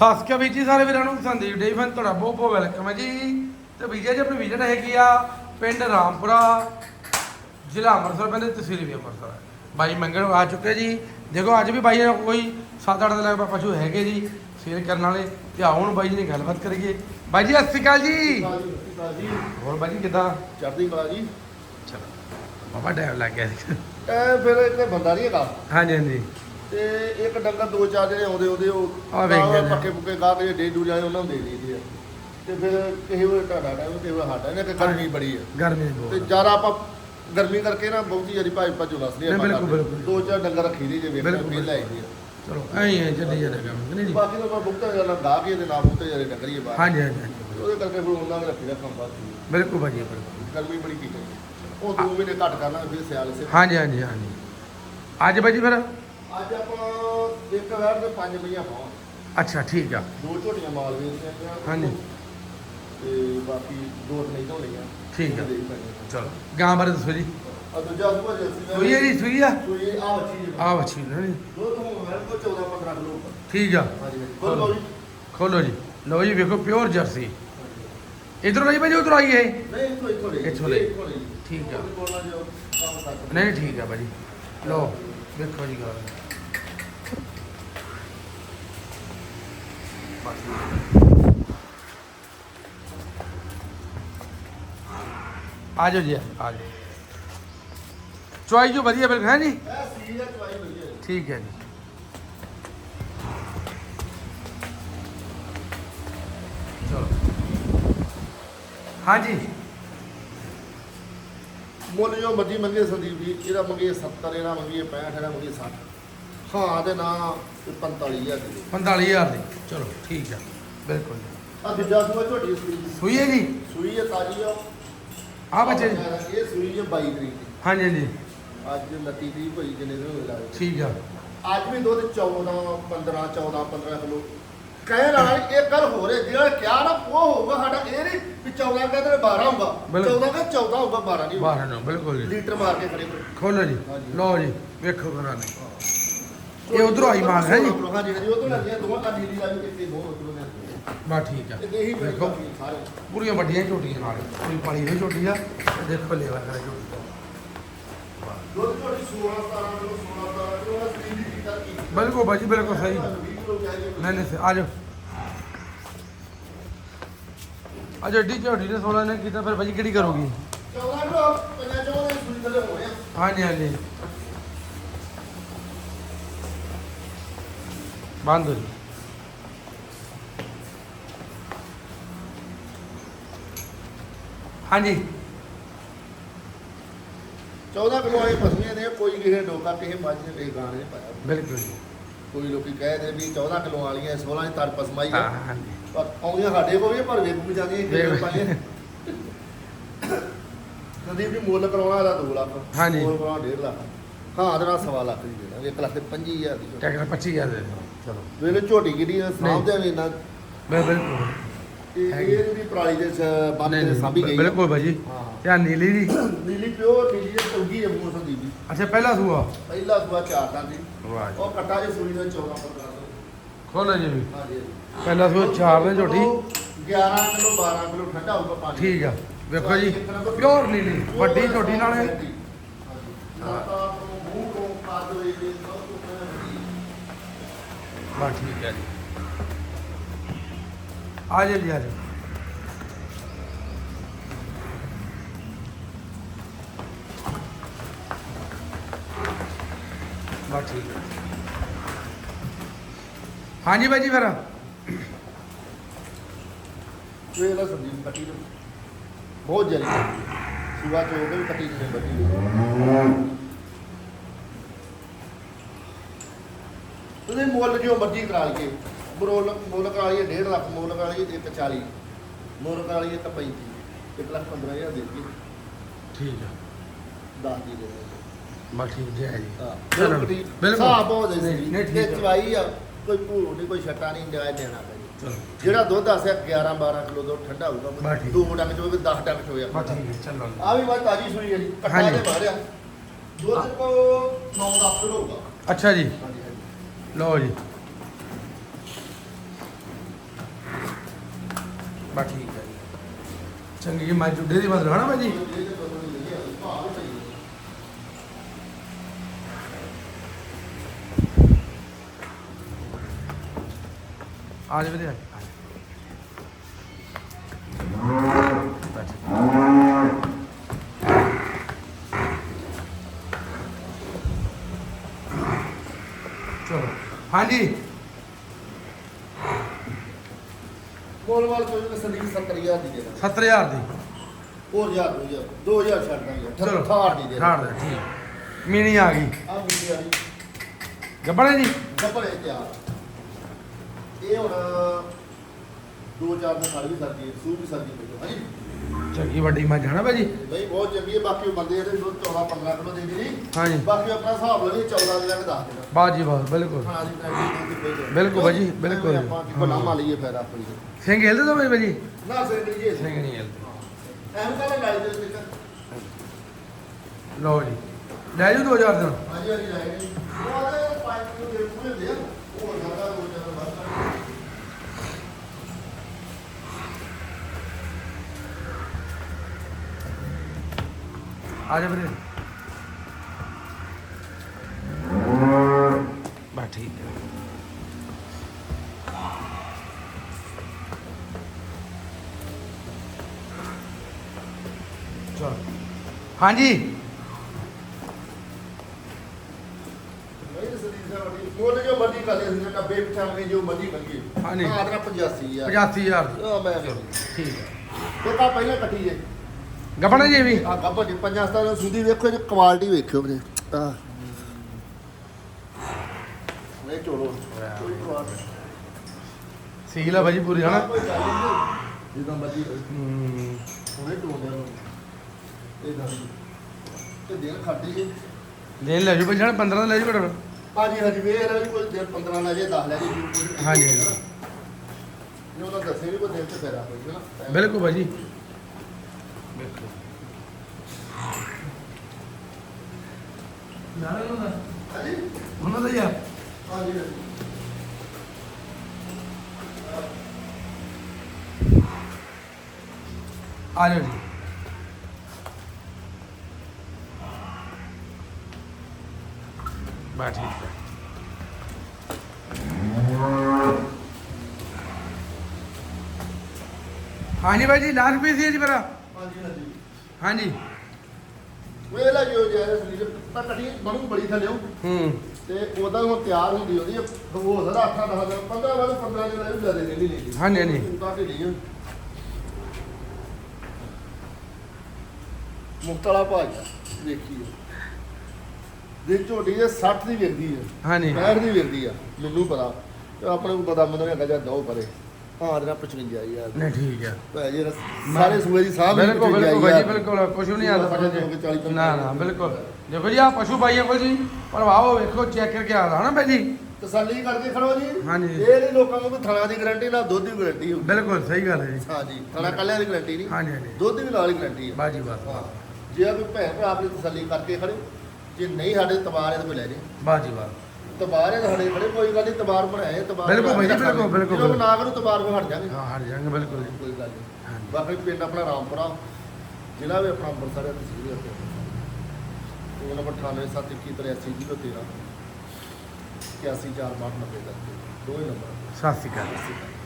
ਸਾਸਕਿਆ ਵੀਰ ਜੀ ਸਾਰੇ ਵੀਰਾਂ ਨੂੰ ਸੰਦੀਪ ਡੇ ਫਨ ਤੁਹਾਡਾ ਬਹੁਤ ਬਹੁਤ ਵੈਲਕਮ ਹੈ ਜੀ। ਤੇ ਵੀਜ਼ਾ ਜੀ ਆਪਣੀ ਵਿਜ਼ਿਟ ਹੈਗੀ ਆ ਪਿੰਡ ਰਾਮਪੁਰਾ ਜ਼ਿਲ੍ਹਾ ਅੰਮ੍ਰਿਤਸਰ ਪੈਂਦੇ ਤਹਿਸੀਲ ਵੀ ਅੰਮ੍ਰਿਤਸਰ। ਬਾਈ ਮੰਗਣ ਆ ਚੁੱਕੇ ਜੀ। ਦੇਖੋ ਅੱਜ ਵੀ ਬਾਈ ਕੋਈ 7-8 ਦੇ ਲਗਭਗ ਪਸ਼ੂ ਹੈਗੇ ਜੀ ਸੇਲ ਕਰਨ ਵਾਲੇ। ਤੇ ਆਓ ਹੁਣ ਬਾਈ ਜੀ ਨਾਲ ਗੱਲਬਾਤ ਕਰੀਏ। ਬਾਈ ਜੀ ਸਤਿ ਸ਼੍ਰੀ ਅਕਾਲ ਜੀ। ਹੋਰ ਬਾਈ ਜੀ ਕਿਦਾਂ? ਚੜ੍ਹਦੀ ਕਲਾ ਜੀ। ਚਲੋ ਬਾਬਾ ਟਾਈਮ ਲੱਗ ਗਿਆ ਸੀ। ਇਹ ਫਿਰ ਇੱਥੇ ਬੰਦਾ ਨਹੀਂ ਹੈਗਾ। ਹਾਂਜੀ ਹਾਂਜੀ। ਤੇ ਇੱਕ ਡੰਗਰ ਦੋ ਚਾਰ ਜਿਹੜੇ ਆਉਂਦੇ ਉਹਦੇ ਉਹ ਆ ਵੇਖ ਗਾਂ ਜਾਂਦੇ ਆ। ਪੱਕੇ ਪੁੱਕੇ ਗਾਹ ਕੇ ਡੇ ਦੂ ਜਾਏ ਉਹਨਾਂ ਨੂੰ ਦੇ ਦਈਦੇ ਆ। ਤੇ ਫਿਰ ਕਿਸੇ ਵੇਲੇ ਤੁਹਾਡਾ ਟਾਈਮ ਕਿਸੇ ਵੇਲੇ ਸਾਡਾ ਇਹਨੇ ਕਿ ਗਰਮੀ ਬੜੀ ਹੈ ਗਰਮੀ ਤੇ ਬਹੁਤ ਜ਼ਿਆਦਾ ਆਪਾਂ ਗਰਮੀ ਕਰਕੇ ਨਾ ਬਹੁਤੀ ਜਿਆਦੀ ਭਾਈ ਭੱਜੋ ਨਸਲੀ ਨਹੀਂ, ਬਿਲਕੁਲ, ਬਿਲਕੁਲ। ਦੋ ਚਾਰ ਡੰਗਰ ਰੱਖੀ ਦੀ ਜੇ ਵੇਖਣਾ ਬਿਲਕੁਲ, ਫਿਰ ਲੈ ਆਈਦੀ ਆ। ਚਲੋ ਐਂ ਹੀ ਹੈ ਚੱਲੀ ਕੰਮ ਨਹੀਂ ਜੀ? ਬਾਕੀ ਤਾਂ ਮੈਂ ਬੁੱਕਤਾ ਜਾਣਾ ਗਾਹ ਕੇ ਦੇ ਨਾਲ ਬੁੱਕਤੇ ਜਿਹੜੇ ਡੰਗਰੀ ਬਾਹਰ। ਹਾਂਜੀ ਹਾਂਜੀ ਹਾਂਜੀ। ਉਹਦੇ ਕਰਕੇ ਫਿਰ ਉਹਨਾਂ ਨੇ ਰੱਖੀ ਦਾ ਕੰਮ ਬਾਅਦ ਬਿਲਕੁਲ ਭਾਜੀ ਬਿਲਕੁਲ। ਗਰਮੀ ਬੜੀ ਕੀ ਕਰੀ ਉਹ ਦੋ ਮਹੀਨੇ ਘੱਟ ਕਰਨਾ ਫਿਰ ਸਿਆਲ ਸੇ ਹਾਂਜੀ ਹਾਂਜੀ ਹਾਂਜੀ। ਅੱਜ ਭਾਜੀ ਫਿਰ? ਅੱਜ ਆਪਾਂ ਇੱਕ ਵਾਰ ਦੇ ਪੰਜ ਮਈਆਂ ਪਾਵਾਂ ਅੱਛਾ ਠੀਕ ਆ। ਦੋ ਝੋਟੀਆਂ ਮਾਲ ਵੇਚਦੇ ਆ ਹਾਂਜੀ। ਤੇ ਬਾਕੀ ਦੋ ਨਹੀਂ ਧੋਣੀਆਂ। ਠੀਕ ਆ। ਚਲੋ ਗਾਂ ਬਾਰੇ ਦੱਸੋ ਜੀ। ਆ ਦੂਜਾ ਸੁਭਾ ਜਰਸੀ ਸੂਈ ਹੈ ਜੀ ਸੂਈ ਆ? ਸੂਈ ਆ ਬੱਚੀ ਨਾ ਜੀ। ਦੋ ਤੋਂ ਮੈਂ ਕੋ 14 15 ਕਿਲੋ ਠੀਕ ਆ। ਹਾਂਜੀ ਬੋਲ ਬੋਲ ਖੋਲੋ ਜੀ। ਲਓ ਜੀ ਵੇਖੋ ਪਿਓਰ ਜਰਸੀ। ਇਧਰੋਂ ਲਈ ਭਾਜੀ ਉਧਰੋਂ ਆਈ ਹੈ ਨਹੀਂ ਇੱਥੋਂ ਇੱਥੋਂ ਲਈ। ਇੱਥੋਂ ਲਈ। ਠੀਕ ਆ। ਜੋ ਨਹੀਂ ਠੀਕ ਆ ਭਾਜੀ। ਲਓ। ਵੇਖੋ ਜੀ ਗਾਂ ਆ ਜਾਓ ਜੀ, ਆ ਜਾਓ। ਚੁਆਈ ਜੋ ਵਧੀਆ ਬਿਲਕੁਲ, ਹੈ ਜੀ? ਠੀਕ ਹੈ ਜੀ। ਚਲੋ। ਹਾਂਜੀ। ਮੁੱਲ ਜੋ ਮਰਜ਼ੀ ਮੰਗੇ ਸੰਦੀਪ ਜੀ ਇਹਦਾ ਮੰਗੇ 70 ਇਹਦਾ ਮੰਗੇ 65 ਇਹਦਾ ਮੰਗੇ 60 ਹਾਂ ਤੇ ਨਾ 45000 ਦੀ। 45000 ਦੀ। ਚਲੋ ਠੀਕ ਆ। ਬਿਲਕੁਲ। ਆ ਦੂਜਾ ਸੁਭਾ ਝੋਟੀ ਸੂਈ ਸੂਈ ਹੈ ਜੀ? ਸੂਈ ਹੈ ਤਾਜੀ ਆ। ਆ ਬੱਚੇ ਜੀ ਇਹ ਸੂਈ ਹੈ 22 ਤਰੀਕ ਦੀ। ਹਾਂਜੀ ਹਾਂਜੀ। ਅੱਜ 29 ਤਰੀਕ ਹੋਈ ਜਿੰਨੇ ਦਿਨ ਹੋਏ ਲਾਏ ਠੀਕ ਆ। ਅੱਜ ਵੀ ਦੁੱਧ 14 15 14 15 ਕਿਲੋ। ਕਹਿਣ ਵਾਲਾ ਨੀ, ਇਹ ਗੱਲ ਹੋ ਰਿਹਾ ਜਿਹੜਾ ਕਿਹਾ ਨਾ ਉਹ ਹੋਊਗਾ ਸਾਡਾ। ਇਹ ਨਹੀਂ ਵੀ 14 ਕਹਿੰਦੇ 12 ਹੋਊਗਾ। ਬਿਲਕੁਲ। 14 ਕਹਿੰਦੇ 14 ਹੋਊਗਾ 12 ਨਹੀਂ ਹੋਊਗਾ। ਬਾਹਰ ਨੂੰ ਬਿਲਕੁਲ ਜੀ। ਲੀਟਰ ਮਾਰ ਕੇ ਖੜੇ ਕਰੋ। ਖੋਲੋ ਜੀ। ਲਓ ਜੀ ਵੇਖੋ ਕਰਾਂ ਨੇ ਇਹ ਉਧਰੋਂ ਆਈ ਮਾਲ ਹੈ ਜੀ। ਹਾਂਜੀ ਹਾਂਜੀ ਉਹ ਤੋਂ ਲੱਗਿਆ ਦੋਵਾਂ ਦਾ ਨੀਲੀ ਦਾ ਵੀ ਕਿਤੇ ਦੋ ਕਿਲੋ ਦੇ ਬਾ ਠੀਕ ਆ। ਤੇ ਇਹੀ ਦੇਖੋ ਵੇਖੋ ਸਾਰੇ। ਪੂਰੀਆਂ ਵੱਡੀਆਂ ਝੋਟੀਆਂ ਨਾਲ। ਕੋਈ ਪਾਲੀ ਹੋਈ ਝੋਟੀ ਆ। ਤੇ ਦੇਖੋ ਲੈਵਾ ਕਰੇ ਝੋਟੀ ਦਾ। ਦੁੱਧ ਤੁਹਾਡੀ 16 17 ਕਿਲੋ 16 17 ਕਿਲੋ ਦਾ ਸਰੀਰ ਦੀ ਸਹੀ 20 ਕਿਲੋ ਚਾਹੀਏ ਨਹੀਂ ਨਹੀਂ ਆ ਜਾਓ। ਅੱਜ ਏਡੀ ਝੋਟੀ ਨੇ 16 ਨੇ ਕੀਤਾ ਫਿਰ ਬਾਜੀ ਕਿਹੜੀ ਕਰੋਗੀ? 14 ਕਿਲੋ ਪੰਜਾਂ ਚੋਂ ਦੇ ਸੂਈ ਥੱਲੇ ਆ। ਹਾਂਜੀ ਹਾਂਜੀ। ਬੰਦ ਹੋ ਜੀ ਹਾਂਜੀ। 14 ਕਿਲੋ ਵਾਲੇ ਪਸ਼ੂਆਂ ਨੇ ਕੋਈ ਕਿਸੇ ਡੋਕਾ ਕਿਸੇ ਮੱਝ ਨੇ ਕਿਸੇ ਗਾਣੇ ਨੇ ਪਾਇਆ ਬਿਲਕੁਲ ਜੀ ਕੋਈ ਲੋਕੀ ਕਹਿੰਦੇ ਵੀ 14 ਕਿਲੋ ਵਾਲੀਆਂ 16 ਦੀ ਤਰ ਪਸਮਾਈ ਹਾਂ ਆ ਹਾਂਜੀ ਪਰ ਆਉਂਦੀਆਂ ਸਾਡੇ ਕੋਲ ਵੀ ਆ, ਪਰ ਵੇਖ ਜਾਂਦੀਆਂ ਕਿੰਨੇ ਵੇਖ। ਪਾਈਆਂ ਸੰਦੀਪ ਜੀ ਮੁੱਲ ਕਰਾਉਣਾ ਇਹਦਾ 2 ਲੱਖ ਹਾਂਜੀ। ਮੁੱਲ ਕਰਾਉਣਾ 1.5 ਲੱਖ ਹਾਂ ਇਹਦਾ ਸਵਾ ਲੱਖ ਦੀ ਦੇਣਾ 1 ਲੱਖ ਤੇ 25000 ਦੀ। ਟੈਕਰ 25000 ਦੇ ਦਿਓ। ਚਲੋ ਵੇਲੇ ਝੋਟੀ ਕਿਹਦੀ ਆ ਸਾਹਮਣੇ ਵੀ ਇੰਨਾ ਬਿਲ- ਬਿਲਕੁਲ ਇਹ ਹੈਗੀ। ਇਹ ਵੀ ਪ੍ਰਾਲੀ ਦੇ ਬੰਦ ਨਹੀਂ ਤੇ ਸਾਂਭੀ ਗਈ ਨਹੀਂ ਬਿਲਕੁਲ ਬਾਜੀ ਹਾਂ। ਧਿਆਨ ਨੀਲੀ ਦੀ ਨੀਲੀ ਪਿਓਰ ਨੀਲੀ ਦੀ ਚੌਗੀ ਹੈ ਮੂੰਹ ਸੰਦੀਪ ਜੀ ਅੱਛਾ ਪਹਿਲਾ ਸੂਆ? ਪਹਿਲਾ ਸੂਆ ਚਾਰ ਦਾ ਜੀ ਵਾਹ ਜੀ। ਉਹ ਕੱਟਾ ਜੇ ਸੂਈ ਦਾ 14 15 ਖੋਲੋ ਜੀ ਵੀ। ਹਾਂਜੀ ਪਹਿਲਾ ਸੂਆ ਚਾਰ ਨੇ ਝੋਟੀ। 11 ਕਿਲੋ 12 ਕਿਲੋ ਠੰਡਾ ਹੋਊਗਾ ਪਾਣੀ। ਠੀਕ ਆ। ਵੇਖੋ ਜੀ ਪਿਓਰ ਨੀਲੀ ਵੱਡੀ ਝੋਟੀ ਨਾਲ ਇਹ। ਬਸ ਠੀਕ ਹੈ ਜੀ। ਆ ਜਾ ਜੀ, ਆ ਜਾ। ਬਸ ਠੀਕ ਹੈ। ਹਾਂਜੀ ਬਾਈ ਜੀ ਫਿਰ। ਸਬਜ਼ੀ ਸੰਦੀਪ ਕੱਟੀ ਨੂੰ ਬਹੁਤ ਜਲੀ ਸੁਬਾ ਤੋਂ ਵੀ ਕੱਟੀ ਨੇ ਬੱਟੀ ਉਹਦੇ ਮੁੱਲ ਜੋ ਮਰਜ਼ੀ ਕਰਾ ਲਈਏ। ਮੁੱਲ ਮੁੱਲ ਕਰਾ ਲਈਏ 1.5 ਲੱਖ ਮੁੱਲ ਕਰਾ ਲਈਏ 140 ਮੁੱਲ ਕਰਾ ਲਈਏ ਤਾਂ 35 1 ਲੱਖ 15000 ਦੇ ਠੀਕ ਆ। 10 ਦੀ ਦੇ ਬਸ ਠੀਕ ਜੀ ਹੈ ਜੀ। ਹਾਂ। ਚਲੋ, ਬਿਲਕੁਲ ਬਹੁਤ ਹੈ ਨਹੀਂ, ਨਹੀਂ, ਜੀ। ਠੀਕ ਤੇ। ਚਵਾਈ ਆ ਕੋਈ ਭੂਰ ਨਹੀਂ ਕੋਈ ਛੱਟਾ ਨਹੀਂ ਜਾਇ ਦੇਣਾ ਭਾਈ ਜਿਹੜਾ ਦੁੱਧ ਆਸਿਆ 11 12 ਕਿਲੋ ਦੁੱਧ ਠੰਡਾ ਹੋਊਗਾ। ਦੋ ਡੰਗ ਚ ਹੋਵੇ 10 ਡੰਗ ਚ ਹੋਵੇ ਬਸ ਠੀਕ ਹੈ ਚੱਲੋ। ਆ ਵੀ ਬਾਤ ਤਾਜੀ ਸੂਈ ਹੈ ਜੀ। ਕੱਟਾ। ਦੇ ਮਾਰਿਆ ਦੁੱਧ ਕੋ 9 10 ਕਿਲੋ ਹੋਊਗਾ। ਅੱਛਾ ਜੀ। ਹਾਂਜੀ ਹਾਂਜੀ। ਲਓ ਜੀ। ਬਾ ਠੀਕ ਹੈ ਜੀ ਚੰਗੀ ਮੈਂ ਜੁੱਡੇ ਦੀ ਮਤਲਬ ਹਨਾ ਭਾਜੀ ਆ ਜਾ ਵੀਰੇ, ਆ ਜਾ। ਬੈਠ। ਚਲੋ ਹਾਂਜੀ ਕੋਲ ਵਾਲ ਕੋਈ ਨਾ ਸੰਦੀਪ 70000 ਦੀ ਦੇ ਦਾਂ 70000 ਦੀ? ਹੋਰ ਯਾਰ 2000 2000 ਛੱਡ ਦਾਂਗੇ। ਚਲੋ ਦੀ ਦੇ ਠਾੜ ਦੇ ਠੀਕ। ਮੀਣੀ ਆ ਗਈ। ਆ ਮਿੱਟੀ ਵਾਲੀ ਗੱਬਣੇ ਜੀ ਗੱਪੜੇ ਤਿਆਰ ਇਹ ਹੁਣ ਦੋ ਚਾਰ ਦਿਨ ਖੜ ਵੀ ਸਕਦੀ ਹੈ ਸੂ ਵੀ ਸਕਦੀ ਹੈ ਹਾਂਜੀ ਚੰਗੀ ਵੱਡੀ ਮੱਝ ਹਨਾ ਭਾਜੀ? ਬਈ ਬਹੁਤ ਚੰਗੀ ਹੈ। ਬਾਕੀ ਉਹ ਬੰਦੇ ਇਹਦੇ ਦੁੱਧ 14 15 ਕਿਲੋ ਦੇ ਦੀ ਹਾਂਜੀ। ਬਾਕੀ ਆਪਣਾ ਹਿਸਾਬ ਲਣੀ 14 ਦਿਨਾਂ ਦਾ ਦੱਸ ਦੇਣਾ। ਬਾਤ ਜੀ ਬਾਤ ਬਿਲਕੁਲ। ਦੀ ਦੀ ਬਿਲਕੁਲ ਭਾਜੀ, ਬਿਲਕੁਲ। ਆਪਾਂ ਕਿ ਬਣਾ ਮਾ ਲਈਏ ਫਿਰ ਆਪਣੀ। ਸਿੰਘ ਹਿਲਦੇ ਦੋ ਭਾਜੀ? ਨਾ ਸਿੰਘ ਨਹੀਂ ਹਿਲਦੇ। ਐਮ ਤਾਂ ਲਾਈ ਦੇ ਲਓ ਜੀ। ਲੈ ਜੂ 2000 ਦਿਨ ਹਾਂਜੀ ਹਾਂਜੀ ਲਾਈ ਦੇ ਉਹ ਆਲੇ ਪਾਈਪ ਨੂੰ ਦੇ ਪੂਰੇ ਦੇ ਉਹ ਜ਼ਿਆਦਾ ਹੋ ਜਾਂਦਾ ਬਸ ਆ ਜਾ ਵੀਰੇ ਬਾ ਠੀਕ ਹੈ ਚਲ ਹਾਂਜੀ ਨਹੀਂ ਸਦੀਕ ਸਾਹਿਬ ਵੱਡੀ ਮੁੱਲ ਜੋ ਮਰਜ਼ੀ ਕਰ ਲਿਆ ਸੀ 90 95 ਜੋ ਮਰਜ਼ੀ ਮੰਗੀ ਹਾਂਜੀ। ਹਾਂ ਆਦਰਾ 85 ਆ 85000 ਦੀ ਆ ਮੈਂ ਠੀਕ ਹੈ ਇਹ ਤਾਂ ਪਹਿਲਾਂ ਕੱਟੀ ਜੇ ਗੱਬਣੇ ਜੀ ਵੀ। ਆ ਜੀ ਪੰਜਾਂ ਸਤਾਂ ਨੂੰ ਸੁਦੀ ਵੇਖੋ ਇਹ ਕੁਆਲਿਟੀ ਵੇਖਿਓ ਵੀਰੇ। ਆ ਵੇ ਚੋਲੋ। ਕੋਈ ਕੁਆਲਿਟੀ ਸੀਲ ਆ ਭਾਜੀ ਪੂਰੀ ਹਨਾ? ਜਿੱਦਾਂ ਮਰਜ਼ੀ ਹੂੰ ਹੁਣੇ ਟੋਲਿਆ ਨੂੰ ਇਹ ਗੱਲ ਤੇ ਦਿਨ ਖਾਦੀ ਜੀ ਦੇਣ ਲੈ ਜੂ ਭਾਜੀ ਹਨਾ? 15 ਦਾ ਲੈ ਜੂ ਹਾਂਜੀ ਵੇਖ ਕੋਈ ਦਿਨ 15 ਲੈ ਜੇ 10 ਲੈ ਜੇ ਜੀ ਕੋਈ ਹਾਂਜੀ, ਹਾਂਜੀ। ਇਹ ਉਹਦਾ ਦੱਸੇ ਵੀ ਕੋਈ ਦਿਨ ਤੇ ਫੇਰਾ ਕੋਈ ਨਾ ਬਿਲਕੁਲ ਭਾਜੀ ਨਾਲੇ ਉਹਨਾਂ ਦਾ। ਹਾਂਜੀ? ਉਹਨਾਂ ਦਾ ਯਾਰ ਹਾਂਜੀ ਆ ਜਾਓ ਜੀ। ਬਾ ਠੀਕ ਹੈ। ਹਾਂਜੀ ਭਾਈ ਜੀ ਲਾਸਟ ਪੀਸ ਹੈ ਜੀ ਮੇਰਾ। ਹਾਂਜੀ ਹਾਂਜੀ। ਹਾਂਜੀ। ਵੇਖ ਲੈ ਜੋ ਜਾਇ ਸਲੀਪ ਤਾਂ ਕੱਟੀ ਬਣੂ ਬੜੀ ਥੱਲਿਓ ਹੂੰ। ਤੇ ਉਹਦਾ ਹੁਣ ਤਿਆਰ ਹੁੰਦੀ ਉਹਦੀ ਹੋ ਸਕਦਾ 8 10 ਦਿਨ 15 ਵਾਰ 15 ਦਿਨ ਲੈ ਜ਼ਿਆਦਾ ਨਹੀਂ ਲੈਂਦੀ ਹਾਂਜੀ ਹਾਂਜੀ। ਤਾਂ ਕਿ ਨਹੀਂ ਮੁਕਤਲਾ ਭਾਜ ਦੇਖੀਏ ਦੇ ਝੋਟੀ ਦੇ 60 ਦੀ ਵਿਕਦੀ ਹੈ ਹਾਂਜੀ। 65 ਦੀ ਵਿਕਦੀ ਆ ਮੈਨੂੰ ਪਤਾ। ਆਪਣੇ ਨੂੰ ਪਤਾ ਮੈਨੂੰ ਹੈਗਾ ਜਾਂ ਦੋ ਪਰੇ। ਹਾਂ ਅਦਨਾ 55 ਯਾਰ। ਨਹੀਂ ਠੀਕ ਹੈ ਭੈ ਜੀ ਸਾਰੇ ਸੂਏ ਦੀ ਸਾਹ ਬਿਲਕੁਲ ਬਿਲਕੁਲ ਭਾਈ ਜੀ ਬਿਲਕੁਲ ਵੀ ਨਹੀਂ ਆਦਾ ਹੋ ਗਏ 40 ਨਾ ਨਾ ਬਿਲਕੁਲ। ਦੇਖੋ ਜੀ ਆ ਪਸ਼ੂ ਭਾਈਆਂ ਕੋਲ ਜੀ ਪ੍ਰਭਾਵ ਵੇਖੋ ਚੈੱਕ ਕਰਕੇ ਆਦਾ ਹਨਾ ਭਾਈ ਜੀ। ਤਸੱਲੀ ਕਰਕੇ ਖੜੋ ਜੀ। ਹਾਂਜੀ। ਇਹ ਨਹੀਂ ਲੋਕਾਂ ਨੂੰ ਥਣਾ ਦੀ ਗਾਰੰਟੀ ਨਾਲ ਦੁੱਧ ਦੀ ਗਾਰੰਟੀ ਬਿਲਕੁਲ ਸਹੀ ਗੱਲ ਹੈ ਜੀ। ਹਾਂ ਜੀ ਥਣਾ ਕੱਲਿਆਂ ਦੀ ਗਾਰੰਟੀ ਨਹੀਂ। ਹਾਂਜੀ ਹਾਂਜੀ। ਦੁੱਧ ਵੀ ਨਾਲ ਹੀ ਗਾਰੰਟੀ ਹੈ ਬਾਜੀ ਬਾਤ ਹਾਂ। ਜੇ ਕੋਈ ਭੈਣ ਭਰਾ ਆਪਣੀ ਤਸੱਲੀ ਕਰਕੇ ਖੜੇ ਜੇ ਨਹੀਂ ਸਾਡੇ ਤਬਾਰ ਇਹਦੇ ਕੋਲ ਲੈ ਜੇ। ਬਾਜੀ ਬਾਤ ਤਬਾਰ ਇਹ ਸਾਡੇ ਖੜੇ ਕੋਈ ਗੱਲ ਨਹੀਂ ਤਬਾਰ ਬਣਾਏ ਤਬਾਰ ਬਿਲਕੁਲ ਭਾਈ ਜੀ। ਬਿਲਕੁਲ, ਬਿਲਕੁਲ, ਜਦੋਂ ਨਾ ਕਰੂ ਤਬਾਰ ਕੋ ਹਟ ਜਾਗੇ। ਹਾਂ ਹਟ ਜਾਣਗੇ ਬਿਲਕੁਲ ਜੀ। ਕੋਈ ਗੱਲ ਨਹੀਂ ਹਾਂਜੀ। ਬਾਕੀ ਪਿੰਡ ਆਪਣਾ ਰਾਮਪੁਰਾ ਜ਼ਿਲ੍ਹਾ ਵੀ ਆਪਣਾ ਅੰਮ੍ਰਿਤਸਰ ਹੈ ਤਹਿਸੀਲ ਵੀ ਉੱਥੇ। ਫੋਨ ਨੰਬਰ 987113 81 4 92 ਦੋ ਹੀ ਨੰਬਰ। ਸਤਿ ਸ਼੍ਰੀ ਅਕਾਲ।